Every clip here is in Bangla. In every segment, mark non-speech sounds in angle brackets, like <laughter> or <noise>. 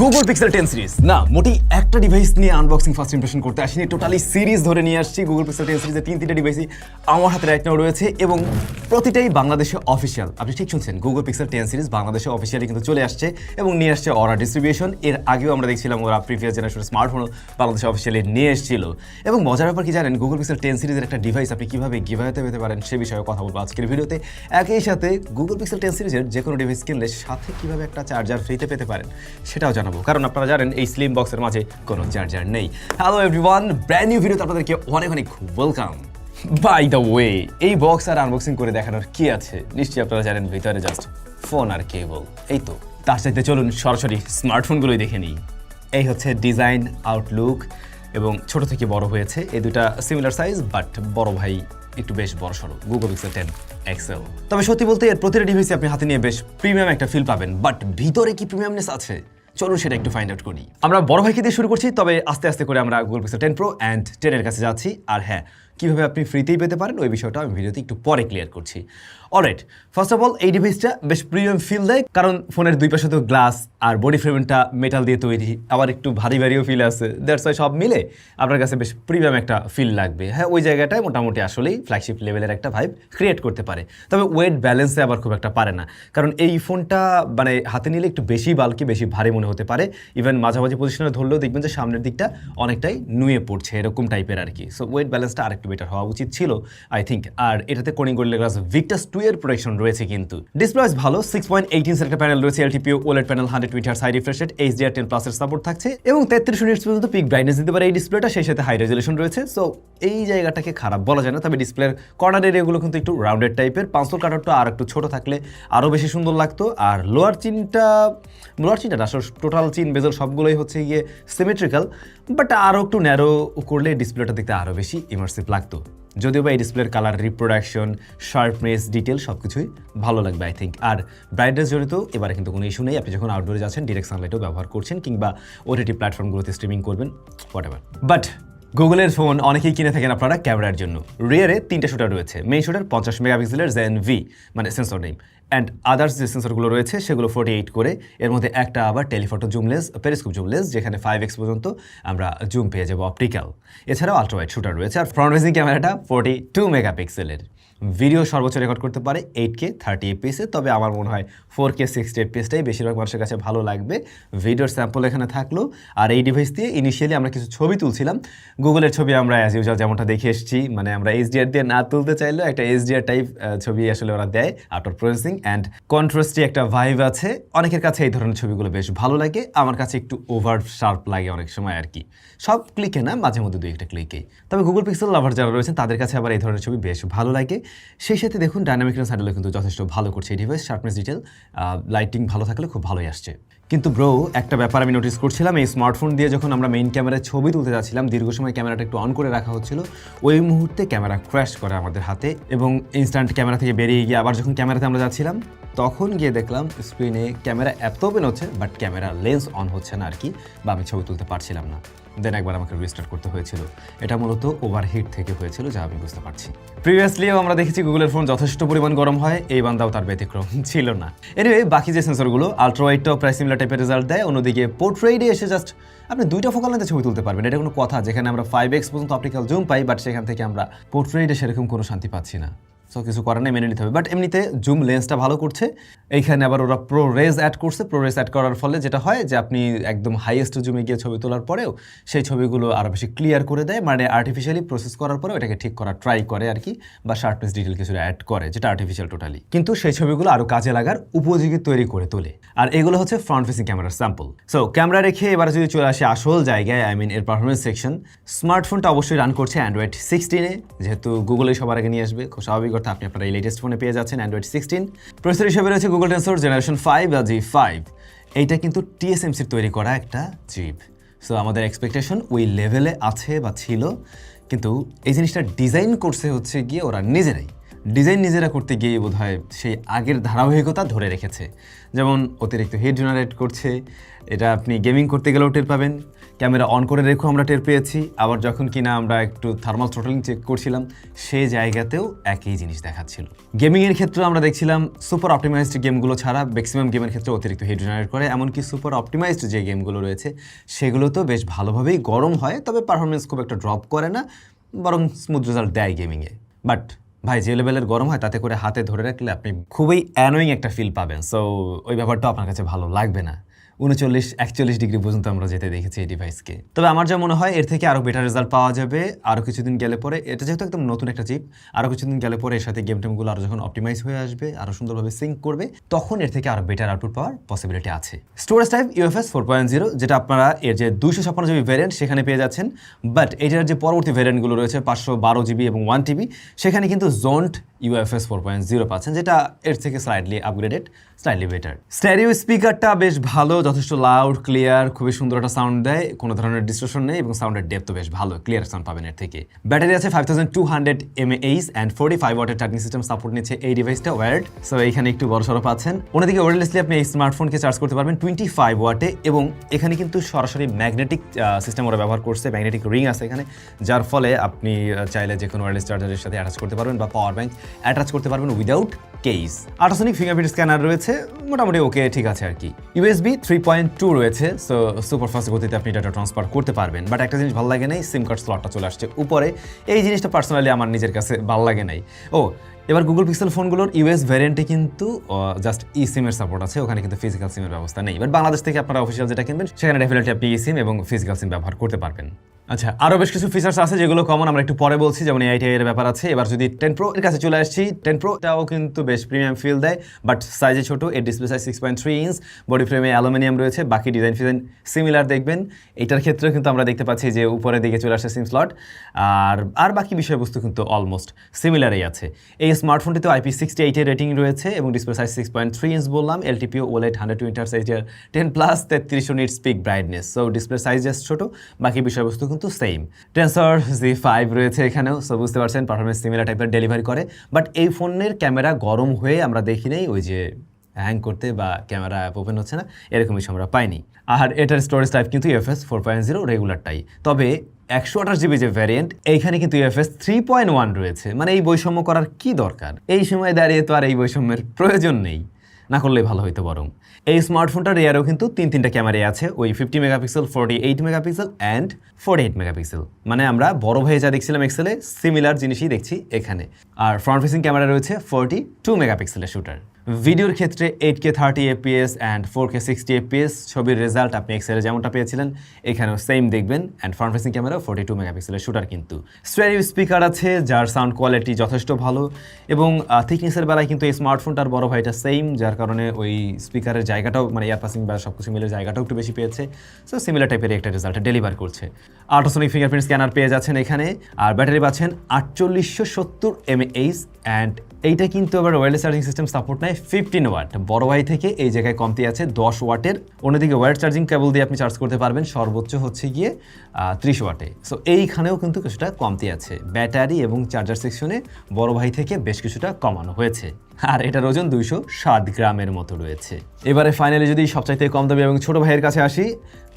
গুগল পিক্সেল টেন সিরিজ না মোটি একটা ডিভাইস নিয়ে আনবক্সিং ফার্স্ট ইমপ্রেশন করতে আসিনি। টোটালি সিরিজ ধরে নিয়ে আসছি গুগল পিক্সেল টেন সিরিজের তিন তিনটা ডিভাইসই আমার হাতে রাইট নাও রয়েছে এবং প্রতিটাই বাংলাদেশে অফিসিয়াল আপনি ঠিক শুনছেন গুগল পিক্সেল টেন সিরিজ বাংলাদেশে অফিসিয়ালি কিন্তু চলে আসছে এবং নিয়ে আসছে অরা ডিস্ট্রিবিউশন এর আগেও আমরা দেখছিলাম ওরা প্রিভিয়াস জেনারেশন স্মার্টফোনও বাংলাদেশে অফিসিয়ালি নিয়ে এসেছিল। এবং মজার ব্যাপার কি জানেন গুগল পিক্সেল টেন সিরিজের একটা ডিভাইস আপনি কীভাবে গিভাইতে পেতে পারেন সে বিষয়ে কথা বলব আজকের ভিডিওতে। একই সাথে গুগল পিক্সেল টেন সিরিজের যে কোনো ডিভাইস কিনলে সাথে কীভাবে একটা চার্জার ফ্রিতে পেতে পারেন, সেটাও জানাব। কারণ আপনারা জানেন, এই স্লিম বক্সের মাঝে কোনো চার্জার নেই। হ্যালো এভরিওয়ান ব্র্যান্ড নিউ ভিডিওতে আপনাদেরকে অনেক অনেক ওয়েলকাম বাই দ্য ওয়ে এই বক্স আর আনবক্সিং করে দেখানোর কি আছে? নিশ্চয়ই আপনারা জানেন, ভিতরে জাস্ট ফোন আর কেবল এই তো। তার সাথে চলুন, সরাসরি স্মার্টফোনগুলোই দেখে নিই। এই হচ্ছে ডিজাইন আউটলুক এবং ছোট থেকে বড় হয়েছে। এই দুটা সিমিলার সাইজ বাট বড় ভাই একটু বেশ বড় সড়ো। গুগল পিক্সেল টেন এক্সেল তবে সত্যি বলতে এর প্রতিটা ডিভাইসে আপনি হাতে নিয়ে বেশ প্রিমিয়াম একটা ফিল পাবেন। বাট ভিতরে কি প্রিমিয়ামনেস আছে? চলুন সেটা একটু ফাইন্ড আউট করি। আমরা বড় ভাইকে দিয়ে শুরু করছি, তবে আস্তে আস্তে করে আমরা Google Pixel ten pro and টেনের কাছে যাচ্ছি। আর হ্যাঁ কীভাবে আপনি ফ্রিতেই পেতে পারেন, ওই বিষয়টা আমি ভিডিওতে একটু পরে ক্লিয়ার করছি। অলরাইট ফার্স্ট অফ অল এই ডিভাইসটা বেশ প্রিমিয়াম ফিল দেয়, কারণ ফোনের দুই পাশে তো গ্লাস আর বডি ফ্রেমটা মেটাল দিয়ে তৈরি, আবার একটু ভারী ভারীও ফিল আছে। দ্যাটস সব মিলে আপনার কাছে বেশ প্রিমিয়াম একটা ফিল লাগবে। হ্যাঁ ওই জায়গাটায় মোটামুটি আসলেই ফ্ল্যাগশিপ লেভেলের একটা ভাইব ক্রিয়েট করতে পারে। তবে ওয়েট ব্যালেন্সে আবার খুব একটা পারে না। কারণ এই ফোনটা মানে হাতে নিলে একটু বেশি বালকি বেশি ভারী মনে হতে পারে। ইভেন মাঝামাঝি পজিশনে ধরলেও দেখবেন যে সামনের দিকটা অনেকটাই নুয়ে পড়ছে, এরকম টাইপের আর কি। সো ওয়েট ব্যালেন্সটা আরেকটু বেটার হওয়া উচিত ছিল আই থিঙ্ক আর এটাতে Corning gold glass Victus two এর প্রোটেকশন রয়েছে কিন্তু। ডিসপ্লে ভালো সিক্স পয়েন্ট এইটিন একটা প্যানেল রয়েছে LTPO OLED panel hundred tweet হার সাইড রিফ্রেশ এইচডিআর টেন প্লাসের সাপোর্ট থাকছে। এবং তেত্রিশ মিনিট পর্যন্ত পিক ব্রাইটনেস দিতে পারে এই ডিসপ্লেটা সেই সাথে হাই রেজলিউশন রয়েছে। সো এই জায়গাটাকে খারাপ বলা যায় না, তবে ডিসপ্লের কর্নার এরিয়াগুলো কিন্তু একটু রাউন্ডেড টাইপের পাঁচশো কাটারটা আর একটু ছোট থাকলে আরও বেশি সুন্দর লাগতো। আর লোয়ার চিনটা লোয়ার চিনটা আসলে টোটাল চিন বেজল সবগুলোই হচ্ছে গিয়ে সিমেট্রিক্যাল বাট আরও একটু ন্যারো করলে ডিসপ্লেটা দেখতে আরও বেশি ইমার্সিভ লাগতো। যদিও বা এই ডিসপ্লের কালার রিপ্রোডাকশন শার্পনেস ডিটেল সব কিছুই ভালো লাগবে আই থিঙ্ক আর ব্রাইটনেস জড়িত, এবারে কিন্তু কোনো ইস্যু নেই। আপনি যখন আউটডোরে যাচ্ছেন ডিরেক্ট সানলাইটও ব্যবহার করছেন, কিংবা ওটিটি প্ল্যাটফর্মগুলোতে স্ট্রিমিং করবেন হোয়াট এভার বাট গুগলের ফোন অনেকেই কিনে থাকেন আপনারা ক্যামেরার জন্য। রিয়ারে তিনটা শুটার রয়েছে। মেইন শুটার পঞ্চাশ মেগাপিক্সেলের জেন ভি মানে সেন্সর নেম অ্যান্ড আদার্স যে সেন্সরগুলো রয়েছে সেগুলো ফোর্টি এইট করে। এর মধ্যে একটা আবার টেলিফটো জুমলেস পেরিস্কোপ জুমলেস যেখানে ফাইভ এক্স পর্যন্ত আমরা জুম পেয়ে যাব অপটিক্যাল এছাড়াও আলট্রাওয়াইড শুটার রয়েছে, আর ফ্রন্ট ফেসিং ক্যামেরাটা ফোর্টি টু মেগাপিক্সেলের ভিডিও সর্বোচ্চ রেকর্ড করতে পারে এইট কে থার্টি এপিএসে তবে আমার মনে হয় ফোর কে সিক্সটি এপিএসটাই বেশিরভাগ মানুষের কাছে ভালো লাগবে। ভিডিওর স্যাম্পল এখানে থাকল। আর এই ডিভাইস দিয়ে ইনিশিয়ালি আমরা কিছু ছবি তুলছিলাম। গুগলের ছবি আমরা অ্যাজ ইউজুয়াল যেমনটা দেখে এসেছি মানে আমরা এইচডিআর দিয়ে না তুলতে চাইলেও একটা এইচডিআর টাইপ ছবি আসলে ওরা দেয় অফ প্রসেসিং অ্যান্ড কন্ট্রাস্টি একটা ভাইভ আছে। অনেকের কাছে এই ধরনের ছবিগুলো বেশ ভালো লাগে। আমার কাছে একটু ওভার শার্প লাগে অনেক সময় আর কি। সব ক্লিকে না, মাঝে মধ্যে দুই একটা ক্লিকেই তবে গুগল পিক্সেল লাভার যারা রয়েছেন, তাদের কাছে আবার এই ধরনের ছবি বেশ ভালো লাগে। সেই সাথে দেখুন ডাইনামিক রেঞ্জ হ্যান্ডেলও কিন্তু যথেষ্ট ভালো করছে এই ডিভাইস শার্পনেস ডিটেল লাইটিং ভালো থাকলে খুব ভালোই আসছে। কিন্তু ব্রো একটা ব্যাপার আমি নোটিস করছিলাম, এই স্মার্টফোন দিয়ে যখন আমরা মেইন ক্যামেরায় ছবি তুলতে যাচ্ছিলাম, দীর্ঘ সময় ক্যামেরাটা একটু অন করে রাখা হচ্ছিল, ওই মুহূর্তে ক্যামেরা ক্র্যাশ করে আমাদের হাতে এবং ইনস্ট্যান্ট ক্যামেরা থেকে বেরিয়ে গিয়ে আবার যখন ক্যামেরাতে আমরা যাচ্ছিলাম, তখন গিয়ে দেখলাম স্ক্রিনে ক্যামেরা এত ওপেন হচ্ছে বাট ক্যামেরা লেন্স অন হচ্ছে না আর কি বা আমি ছবি তুলতে পারছিলাম না। দেন একবার আমাকে রিস্টার্ট করতে হয়েছিল। এটা মূলত ওভারহিট থেকে হয়েছিল, যা আমি বুঝতে পারছি। প্রিভিয়াসলিও আমরা দেখেছি গুগলের ফোন যথেষ্ট পরিমাণ গরম হয়, এই বান্দাও তার ব্যতিক্রম ছিল না। এনিওয়ে বাকি যে সেন্সরগুলো আলট্রাওয়াইটটাও প্রায় সিমিলার টাইপের রেজাল্ট দেয়, অন্যদিকে পোর্ট্রেডে এসে জাস্ট আপনি দুইটা ফোকাল ছবি তুলতে পারবেন। এটা কোনো কথা, যেখানে আমরা ফাইভ এক্স পর্যন্ত অপটিক্যাল জুম পাই বাট সেখান থেকে আমরা পোর্ট্রেডে সেরকম কোনো শান্তি পাচ্ছি না। সো কিছু করার নেই, মেনে নিতে হবে। বাট এমনিতে জুম লেন্সটা ভালো করছে। এইখানে আবার ওরা প্রো রেজ অ্যাড করছে। প্রো রেজ অ্যাড করার ফলে যেটা হয় যে, আপনি একদম হাইয়েস্ট জুমে গিয়ে ছবি তোলার পরেও সেই ছবিগুলো আরও বেশি ক্লিয়ার করে দেয়। মানে আর্টিফিশিয়ালি প্রসেস করার পরে ওটাকে ঠিক করার ট্রাই করে আর কি, বা শার্পনেস ডিটেল কিছু অ্যাড করে, যেটা আর্টিফিশিয়াল টোটালি কিন্তু সেই ছবিগুলো আরও কাজে লাগার উপযোগী তৈরি করে তোলে। আর এগুলো হচ্ছে ফ্রন্ট ফেসিং ক্যামেরার স্যাম্পল সো ক্যামেরা রেখে এবার যদি চলে আসে আসল জায়গায় আই মিন এর পারফরমেন্স সেকশন স্মার্টফোনটা অবশ্যই রান করছে অ্যান্ড্রয়েড সিক্সটিনে যেহেতু গুগলে সবার আগে নিয়ে আসবে, খুব স্বাভাবিক কথা আপনি আপনার এই লেটেস্ট ফোনে পেয়ে যাচ্ছেন অ্যান্ড্রয়েড সিক্সটিন প্রসেসর হিসেবে রয়েছে গুগল টেন্সর জেনারেশন ফাইভ বা জি ফাইভ এইটা কিন্তু টিএসএমসির তৈরি করা একটা চিপ সো আমাদের এক্সপেকটেশন ওই লেভেলে আছে বা ছিল। কিন্তু এই জিনিসটা ডিজাইন করছে হচ্ছে গিয়ে ওরা নিজেরাই। ডিজাইন নিজেরা করতে গিয়ে বোধ সেই আগের ধারাবাহিকতা ধরে রেখেছে। যেমন অতিরিক্ত হিট জেনারেট করছে, এটা আপনি গেমিং করতে গেলেও টের পাবেন। ক্যামেরা অন করে রেখেও আমরা টের পেয়েছি। আবার যখন কিনা আমরা একটু থার্মাল থ্রোটলিং চেক করছিলাম সেই জায়গাতেও একই জিনিস দেখাচ্ছিল। গেমিংয়ের ক্ষেত্রে আমরা দেখছিলাম সুপার অপটিমাইজড গেমগুলো ছাড়া ম্যাক্সিমাম গেমের ক্ষেত্রে অতিরিক্ত হিট জেনারেট করে, এমনকি সুপার অপটিমাইজড যে গেমগুলো রয়েছে, সেগুলো তো বেশ ভালোভাবেই গরম হয়, তবে পারফরমেন্স খুব একটা ড্রপ করে না, বরং স্মুথ রেজাল্ট দেয় গেমিংয়ে বাট ভাই, যে লেভেলের গরম হয়, তাতে করে হাতে ধরে রাখলে আপনি খুবই অ্যানোয়িং একটা ফিল পাবেন। সো ওই ব্যাপারটা আপনার কাছে ভালো লাগবে না। উনচল্লিশ, একচল্লিশ ডিগ্রি পর্যন্ত আমরা যেতে দেখেছি এই ডিভাইসকে তবে আমার যা মনে হয়, এর থেকে আরও বেটার রেজাল্ট পাওয়া যাবে আরও কিছুদিন গেলে পরে। এটা যেহেতু একদম নতুন একটা চিপ আরও কিছুদিন গেলে পরে এর সাথে গেম টেমগুলো আরও যখন অপটিমাইজ হয়ে আসবে আরও সুন্দরভাবে সিঙ্ক করবে, তখন এর থেকে আরও বেটার আউটপুট পাওয়ার পসিবিলিটি আছে। Storage type UFS four point zero যেটা আপনারা এর যে দুইশো ছাপ্পান্ন জিবি ভ্যারিয়েন্ট সেখানে পেয়ে যাচ্ছেন। বাট এটার যে পরবর্তী ভ্যারিয়েন্টগুলো রয়েছে, পাঁচশো বারো জিবি এবং ওয়ান টিবি সেখানে কিন্তু জোন্ট ইউএফএস ফোর পয়েন্ট জিরো পাচ্ছেন, যেটা এর থেকে slightly upgraded slightly better stereo স্পিকারটা বেশ ভালো, যথেষ্ট লাউড ক্লিয়ার খুবই সুন্দর একটা সাউন্ড দেয়। কোনো ধরনের ডিস্ট্রেশন নেই এবং সাউন্ডের ডেপথ বেশ ভালো ক্লিয়ার সাউন্ড পাবেন এর থেকে। ব্যাটারি আছে five thousand two hundred mAh and forty five ওয়াটের চার্জিং সিস্টেম সাপোর্ট নিচ্ছে এই ডিভাইসটা ওয়ার্ড সো এইখানে একটু বড় সড়ো পাচ্ছেন। অন্যদিকে ওয়ারলেসলি আপনি এই স্মার্টফোনকে চার্জ করতে পারবেন টোয়েন্টি ফাইভ ওয়াটে এবং এখানে কিন্তু সরাসরি ম্যাগনেটিক সিস্টেম ওরা ব্যবহার করছে ম্যাগনেটিক রিং আছে এখানে, যার ফলে আপনি চাইলে যে কোনো ওয়ারলেস চার্জারের সাথে অ্যাটাচ করতে পারবেন বা পাওয়ার ব্যাংক অ্যাটাচ করতে পারবেন without case ultrasonic fingerprint scanner রয়েছে, মোটামুটি ওকে ঠিক আছে আর কি। ইউএসবি থ্রি পয়েন্ট টু রয়েছে সো সুপারফাস্ট গতিতে আপনি ডাটা ট্রান্সফার করতে পারবেন। বাট একটা জিনিস ভালো লাগে নাই সিম কার্ড স্লটটা চলে আসছে উপরে। এই জিনিসটা পার্সোনালি আমার নিজের কাছে ভালো লাগে নাই। ও এবার গুগল পিক্সেল ফোনগুলোর ইউএস ভ্যারিয়েন্টে কিন্তু জাস্ট ই সিমের সাপোর্ট আছে, ওখানে কিন্তু ফিজিক্যাল সিমের ব্যবস্থা নেই। বাট বাংলাদেশ থেকে আপনারা অফিসিয়াল যেটা কিনবেন, সেখানে ডেফিনেটলি আপনি ই সিম এবং ফিজিক্যাল সিম ব্যবহার করতে পারবেন। আচ্ছা আরও বেশ কিছু ফিচার্স আছে যেগুলো কমন আমরা একটু পরে বলছি, যেমন এইটি এর ব্যাপার আছে। এবার যদি টেন প্রো এর কাছে চলে আসছি টেন প্রোটাও কিন্তু বেশ প্রিমিয়াম ফিল দেয় বাট সাইজে ছোট, এর display size six point three inch body ফ্রেমে অ্যালুমিনিয়াম রয়েছে, বাকি ডিজাইন ফিজাইন সিমিলার দেখবেন। এটার ক্ষেত্রেও কিন্তু আমরা দেখতে পাচ্ছি যে উপরের দিকে চলে আসছে সিম স্লট আর আর বাকি বিষয়বস্তু কিন্তু অলমোস্ট সিমিলারই আছে। এই স্মার্টফোনটিতে আইপি সিক্সটি এইটের রেটিং রয়েছে এবং display size six point three inch বললাম LTPO OLED hundred twenty hertz এইচের ten plus তেত্রিশশো nits peak brightness so display size just ছোট, বাকি বিষয়বস্তু কিন্তু সেম টেন্সর জি ফাইভ রয়েছে এখানেও সো বুঝতে পারছেন পারফরমেন্স সিমিলার টাইপের ডেলিভারি করে। বাট এই ফোনের ক্যামেরা গরম হয়ে আমরা দেখি নেই, ওই যে হ্যাং করতে বা ক্যামেরা অ্যাপ ওপেন হচ্ছে না এরকম কিছু আমরা পাইনি। আর এটার স্টোরেজ টাইপ কিন্তু ইউএফএস ফোর পয়েন্ট জিরো রেগুলারটাই তবে একশো আঠাশ জিবি যে ভ্যারিয়েন্ট এইখানে কিন্তু ইউএফএস থ্রি পয়েন্ট ওয়ান রয়েছে। মানে এই বৈষম্য করার কি দরকার? এই সময় দাঁড়িয়ে তো আর এই বৈষম্যের প্রয়োজন নেই। না করলেই ভালো হইতো বরং। এই স্মার্টফোনটার রেয়ারও কিন্তু তিন তিনটা ক্যামেরাই আছে। ওই fifty megapixel forty eight megapixel and forty eight megapixel মানে আমরা বড় ভাইয়ে যা দেখছিলাম এক্সেলে সিমিলার জিনিসই দেখছি এখানে। আর ফ্রন্ট ফেসিং ক্যামেরা রয়েছে ফোর্টি টু মেগাপিক্সেলের শুটার ভিডিওর ক্ষেত্রে eight K thirty FPS and four K sixty FPS ছবির রেজাল্ট আপনি এক্সেলে যেমনটা পেয়েছিলেন, এখানেও সেম দেখবেন and front facing camera forty two মেগাপিক্সেলের শুটার কিন্তু। স্টেরিও স্পিকার আছে, যার সাউন্ড কোয়ালিটি যথেষ্ট ভালো এবং থিকনেসের বেলায় কিন্তু এই স্মার্টফোনটার বড় ভাইটা সেম যার কারণে ওই স্পিকারের জায়গাটাও মানে এয়ার পাসিং বা সব কিছু মিলে জায়গাটাও একটু বেশি পেয়েছে। সো সিমিলার টাইপের একটা রেজাল্ট ডেলিভার করছে। আল্ট্রাসনিক ফিঙ্গারপ্রিন্ট স্ক্যানার পেয়ে যাচ্ছেন এখানে। আর ব্যাটারি পাচ্ছেন আটচল্লিশশো সত্তর এমএএইচ অ্যান্ড এইটা কিন্তু আবার ওয়্যারলেস চার্জিং সিস্টেম সাপোর্ট নেয় ফিফটিন ওয়াট বড় ভাই থেকে এই জায়গায় কমতি আছে দশ ওয়াটের। অন্যদিকে ওয়্যার চার্জিং কেবল দিয়ে আপনি চার্জ করতে পারবেন। সর্বোচ্চ হচ্ছে গিয়ে ত্রিশ ওয়াটে। সো এইখানেও কিন্তু কিছুটা কমতি আছে। ব্যাটারি এবং চার্জার সেকশনে বড় ভাই থেকে বেশ কিছুটা কমানো হয়েছে। আর এটার ওজন দুইশো ষাট গ্রামের মতো রয়েছে। এবারে ফাইনালি যদি সবচাইতে কম দামি এবং ছোট ভাইয়ের কাছে আসি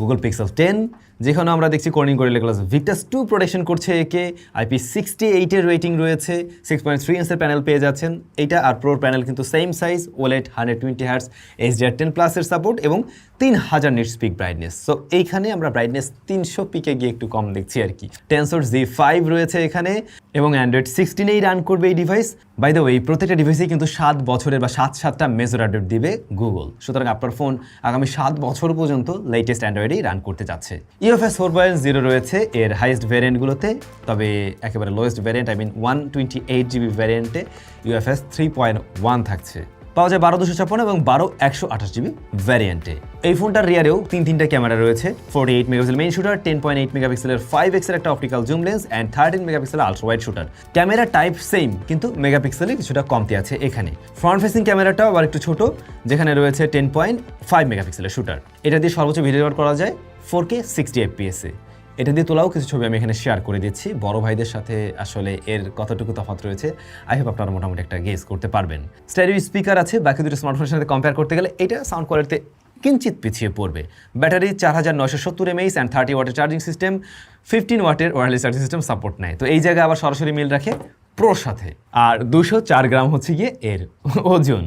গুগল পিক্সেল টেন যেখানে আমরা দেখছি Corning Gorilla Glass Victus two protection করছে একে আইপি সিক্সটি এইটের রেটিং রয়েছে সিক্স পয়েন্ট থ্রি ইঞ্চের প্যানেল পেয়ে যাচ্ছেন। এইটা আর প্রোর প্যানেল কিন্তু same size OLED hundred twenty hertz HDR ten প্লাসের সাপোর্ট এবং তিন হাজার নিট স্পিক ব্রাইটনেস সো এইখানে আমরা ব্রাইটনেস তিনশো পিকে গিয়ে একটু কম দেখছি আর কি। টেনসোর জি ফাইভ রয়েছে এখানে এবং অ্যান্ড্রয়েড সিক্সটিনেই রান করবে এই ডিভাইস বাই দ্য ওয়ে প্রত্যেকটা ডিভাইসেই কিন্তু সাত বছরের বা সাত সাতটা মেজর আপডেট দিবে গুগল সুতরাং আপনার ফোন আগামী সাত বছর পর্যন্ত লেটেস্ট অ্যান্ড্রয়েডেই রান করতে যাচ্ছে। ইউএফএস ফোর পয়েন্ট জিরো রয়েছে, এর হাইয়েস্ট ভ্যারিয়েন্টগুলোতে তবে একেবারে lowest variant I mean one twenty eight GB ভ্যারিয়েন্টে UFS three point one থাকছে। পাওয়া যায় বারো দুশো ছাপ্পান্ন এবং বারো একশো আঠাশ জিবি ভ্যারিয়েন্টে এই ফোনটার রিয়ারেও তিন তিনটা ক্যামেরা রয়েছে forty eight megapixel main shooter ten point eight মেগাপিক্সেলের ফাইভ এক্সের একটা optical zoom lens and thirteen megapixel ultra wide shooter camera type same কিন্তু মেগাপিক্সেলে কিছুটা কমতি আছে এখানে। ফ্রন্ট ফেসিং ক্যামেরাটাও আবার একটু ছোট, যেখানে রয়েছে টেন পয়েন্ট ফাইভ মেগাপিক্সেলের শুটার এটা দিয়ে সর্বোচ্চ ভিডিও রেকর্ড করা যায়। ফোর কে সিক্সটি এফপিএসে এটা দিয়ে তোলাও কিছু ছবি আমি এখানে শেয়ার করে দিচ্ছি। বড় ভাইদের সাথে আসলে এর কতটুকু তফাৎ রয়েছে আই হোপ আপনারা মোটামুটি একটা গেস করতে পারবেন। স্টেরিও স্পিকার আছে, বাকি দুটো স্মার্টফোনের সাথে কম্পেয়ার করতে গেলে এটা সাউন্ড কোয়ালিটিতে কিঞ্চিত পিছিয়ে পড়বে। ব্যাটারি চার হাজার নয়শো সত্তর এমএইচ অ্যান্ড থার্টি ওয়াটের চার্জিং সিস্টেম ফিফটিন ওয়াটের ওয়ারলেস চার্জিং সিস্টেম সাপোর্ট নেয় তো এই জায়গায় আবার সরাসরি মিল রাখে প্রোর সাথে। আর দুশো চার গ্রাম হচ্ছে গিয়ে এর ওজন।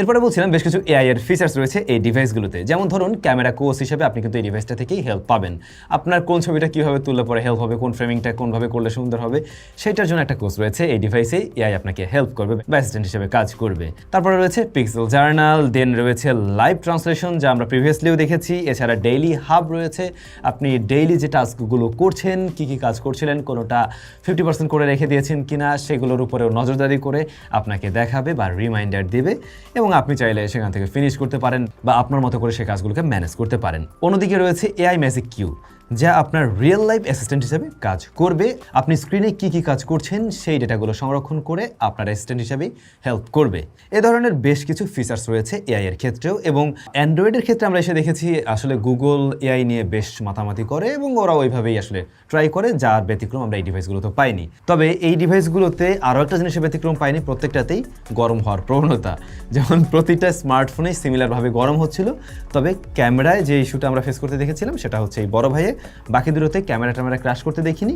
এরপরে বলছিলাম বেশ কিছু এআই এর ফিচার্স রয়েছে এই ডিভাইসগুলোতে যেমন ধরুন ক্যামেরা কোর্স হিসেবে আপনি কিন্তু এই ডিভাইসটা থেকেই হেল্প পাবেন। আপনার কোন ছবিটা কীভাবে তুললে পরে হেল্প হবে, কোন ফ্রেমিংটা কোনভাবে করলে সুন্দর হবে, সেটার জন্য একটা কোর্স রয়েছে। এই ডিভাইসে এআই আপনাকে হেল্প করবে অ্যাসিস্ট্যান্ট হিসেবে কাজ করবে। তারপরে রয়েছে পিক্সেল জার্নাল দেন রয়েছে লাইভ ট্রান্সলেশন যা আমরা প্রিভিয়াসলিও দেখেছি। এছাড়া ডেইলি হাব রয়েছে। আপনি ডেইলি যে টাস্কগুলো করছেন, কি কি কাজ করছিলেন, কোনোটা ফিফটি পার্সেন্ট করে রেখে দিয়েছেন কিনা, সেগুলোর উপরেও নজরদারি করে আপনাকে দেখাবে বা রিমাইন্ডার দেবে। এবং আপনি চাইলে সেখান থেকে ফিনিশ করতে পারেন বা আপনার মতো করে সেই কাজগুলোকে ম্যানেজ করতে পারেন। অন্যদিকে রয়েছে এআই ম্যাজিক কিউ যা আপনার রিয়েল লাইফ অ্যাসিস্ট্যান্ট হিসেবে কাজ করবে। আপনি স্ক্রিনে কি কি কাজ করছেন, সেই ডেটাগুলো সংরক্ষণ করে আপনার অ্যাসিস্ট্যান্ট হিসেবে হেল্প করবে। এ ধরনের বেশ কিছু ফিচার্স রয়েছে এআই এর ক্ষেত্রেও এবং অ্যান্ড্রয়েডের ক্ষেত্রে আমরা এসে দেখেছি আসলে গুগল এআই নিয়ে বেশ মাতামাতি করে এবং ওরা ওইভাবেই আসলে ট্রাই করে, যার ব্যতিক্রম আমরা এই ডিভাইসগুলোতে পাইনি। তবে এই ডিভাইসগুলোতে আরও একটা জিনিসের ব্যতিক্রম পাইনি, প্রত্যেকটাতেই গরম হওয়ার প্রবণতা। যেমন প্রতিটা স্মার্টফোনে সিমিলারভাবে গরম হচ্ছিল, তবে ক্যামেরায় যে ইস্যুটা আমরা ফেস করতে দেখেছিলাম, সেটা হচ্ছে এই বড় ভাইয়ে বাকি দূরতে ক্যামেরা ট্যামেরা ক্রাশ করতে দেখিনি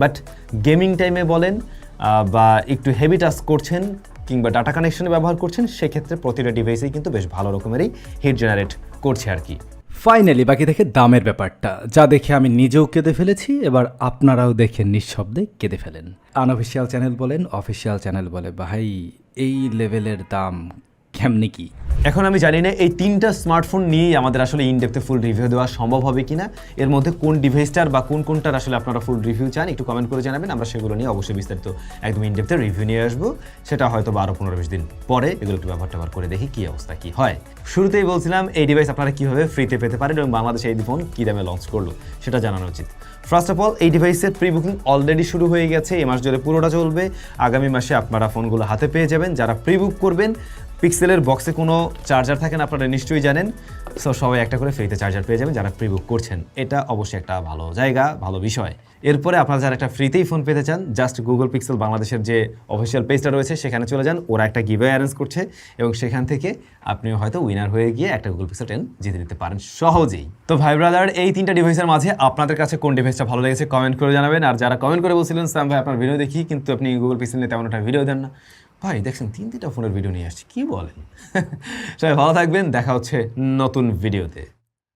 বাট গেমিং টাইমে বলেন বা একটু হেভি টাস্ক করছেন কিংবা ডাটা কানেকশনে ব্যবহার করছেন, সেক্ষেত্রে প্রতিটা ডিভাইসেই কিন্তু বেশ ভালো রকমেরই হিট জেনারেট করছে আর কি। ফাইনালি বাকি থেকে দামের ব্যাপারটা, যা দেখে আমি নিজেও কেঁদে ফেলেছি, এবার আপনারাও দেখে নিঃশব্দে কেঁদে ফেলেন। আনঅফিসিয়াল চ্যানেল বলেন অফিসিয়াল চ্যানেল বলে, ভাই, এই লেভেলের দাম কেমনি কি? এখন আমি জানি না, এই তিনটা স্মার্টফোন নিয়েই আমাদের আসলে ইনডেপথে ফুল রিভিউ দেওয়া সম্ভব হবে কিনা, এর মধ্যে কোন ডিভাইসটার বা কোন কোনটার আসলে আপনারা ফুল রিভিউ চান, একটু কমেন্ট করে জানাবেন, আমরা সেগুলো নিয়ে অবশ্যই বিস্তারিত একদম ইনডেপথে রিভিউ নিয়ে আসব। সেটা হয়তো বারো পনেরো বিশ দিন পরে এগুলো একটু ব্যবহার ট্যাবহার করে দেখি কি অবস্থা, কি হয়। শুরুতেই বলছিলাম, এই ডিভাইস আপনারা কীভাবে ফ্রিতে পেতে পারেন এবং বাংলাদেশে এই ফোন কী দামে লঞ্চ করল, সেটা জানানো উচিত। ফার্স্ট অফ অল এই ডিভাইসের প্রি বুকিং অলরেডি শুরু হয়ে গেছে, এই মাস জুড়ে পুরোটা চলবে। আগামী মাসে আপনারা ফোনগুলো হাতে পেয়ে যাবেন, যারা প্রি বুক করবেন পিক্সেলের বক্সে কোনো চার্জার থাকে না, আপনারা নিশ্চয়ই জানেন। সো সবাই একটা করে ফ্রিতে চার্জার পেয়ে যাবেন যারা প্রি বুক করছেন। এটা অবশ্যই একটা ভালো জায়গা, ভালো বিষয়। এরপরে আপনারা যারা একটা ফ্রিতেই ফোন পেতে চান জাস্ট গুগল পিক্সেল বাংলাদেশের যে অফিসিয়াল পেজটা রয়েছে, সেখানে চলে যান। ওরা একটা গিভে অ্যারেঞ্জ করছে এবং সেখান থেকে আপনিও হয়তো উইনার হয়ে গিয়ে একটা গুগল পিক্সেল টেন জিতে নিতে পারেন সহজেই। তো ভাই ব্রাদার এই তিনটা ডিভাইসের মাঝে আপনাদের কাছে কোন ডিভাইসটা ভালো লেগেছে কমেন্ট করে জানাবেন। আর যারা কমেন্ট করে বলছিলেন স্যাম ভাই, আপনার ভিডিও দেখি। কিন্তু আপনি গুগল পিক্সেল নিয়ে তেমন একটা ভিডিও দেন না। ভাই, দেখছেন, তিন তিনটা ফোনের ভিডিও নিয়ে আসছি, কি বলেন? <laughs> সবাই ভালো থাকবেন, দেখা হচ্ছে নতুন ভিডিওতে